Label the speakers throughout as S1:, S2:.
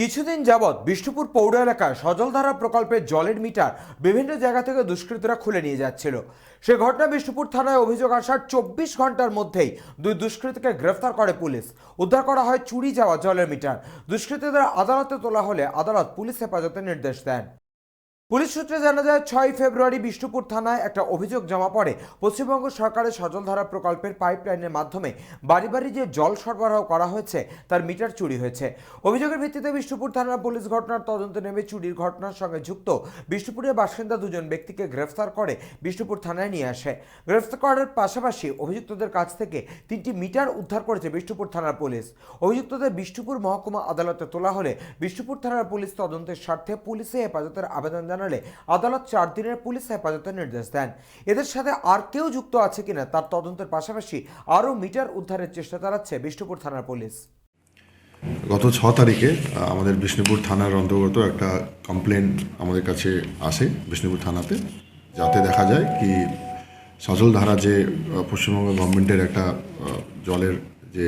S1: কিছুদিন যাবৎ বিষ্ণুপুর পৌর এলাকায় সজলধারা প্রকল্পের জলের মিটার বিভিন্ন জায়গা থেকে দুষ্কৃতীরা খুলে নিয়ে যাচ্ছিল। সে ঘটনা বিষ্ণুপুর থানায় অভিযোগ আসার চব্বিশ ঘণ্টার মধ্যেই দুই দুষ্কৃতীকে গ্রেফতার করে পুলিশ। উদ্ধার করা হয় চুরি যাওয়া জলের মিটার। দুষ্কৃতীদের আদালতে তোলা হলে আদালত পুলিশ হেফাজতে নির্দেশ দেন। পুলিশ সূত্রে জানা যায় ছয় ফেব্রুয়ারি বিষ্ণুপুর থানায় একটা অভিযোগ জমা পড়ে। পশ্চিমবঙ্গ সরকারের সজলধারা প্রকল্পের পাইপলাইনের মাধ্যমে বাড়ি বাড়ি যে জল সরবরাহ করা হয়েছে, তার মিটার চুরি হয়েছে। অভিযোগের ভিত্তিতে বিষ্ণুপুর থানার পুলিশ ঘটনার তদন্ত নেমে চুরির ঘটনার সঙ্গে যুক্ত বিষ্ণুপুরের বাসিন্দা দুজন ব্যক্তিকে গ্রেফতার করে বিষ্ণুপুর থানায় নিয়ে আসে। গ্রেফতার করার পাশাপাশি অভিযুক্তদের কাছ থেকে তিনটি মিটার উদ্ধার করেছে বিষ্ণুপুর থানার পুলিশ। অভিযুক্তদের বিষ্ণুপুর মহকুমা আদালতে তোলা হলে বিষ্ণুপুর থানার পুলিশ তদন্তের স্বার্থে পুলিশে হেফাজতের আবেদন জানালে আদালত চার দিনের পুলিশ হেফাজতের নির্দেশ দেন। এদের সাথে আর কেউ যুক্ত আছে কিনা তার তদন্তের পাশাপাশি আরও মিটার উদ্ধারের চেষ্টা চালাচ্ছে বিষ্ণুপুর থানার পুলিশ।
S2: গত ছ তারিখে আমাদের বিষ্ণুপুর থানার অন্তর্গত একটা কমপ্লেন আমাদের কাছে আসে বিষ্ণুপুর থানাতে, যাতে দেখা যায় কি সজলধারা যে পশ্চিমবঙ্গ গভর্নমেন্টের একটা জলের যে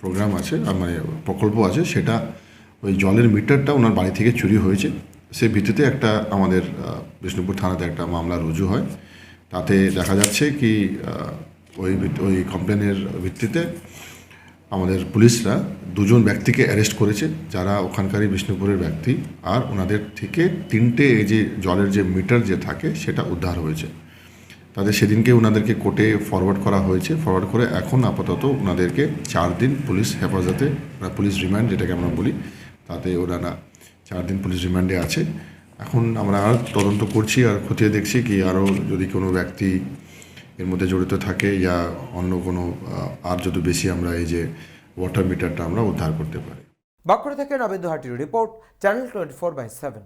S2: প্রোগ্রাম আছে মানে প্রকল্প আছে, সেটা ওই জলের মিটারটা ওনার বাড়ি থেকে চুরি হয়েছে। সেই ভিত্তিতে একটা আমাদের বিষ্ণুপুর থানাতে একটা মামলা রুজু হয়। তাতে দেখা যাচ্ছে কি ওই ওই কমপ্লেনের ভিত্তিতে আমাদের পুলিশরা দুজন ব্যক্তিকে অ্যারেস্ট করেছে, যারা ওখানকারই বিষ্ণুপুরের ব্যক্তি। আর ওনাদের থেকে তিনটে এই যে জলের যে মিটার যে থাকে, সেটা উদ্ধার হয়েছে। তাদের সেদিনকে ওনাদেরকে কোর্টে ফরওয়ার্ড করা হয়েছে। ফরওয়ার্ড করে এখন আপাতত ওনাদেরকে চার দিন পুলিশ হেফাজতে, পুলিশ রিমান্ড যেটাকে আমরা বলি, তাতে ওনারা চার দিন পুলিশ রিমান্ডে আছে। এখন আমরা আর তদন্ত করছি আর খতিয়ে দেখছি কি আরও যদি কোনো ব্যক্তি এর মধ্যে জড়িত থাকে ইয়া অন্য কোনো আর যত বেশি আমরা এই যে ওয়াটার মিটারটা আমরা উদ্ধার করতে পারি।
S1: বাঁকুড়া থেকে Nabendu হাটির report, channel twenty four by seven.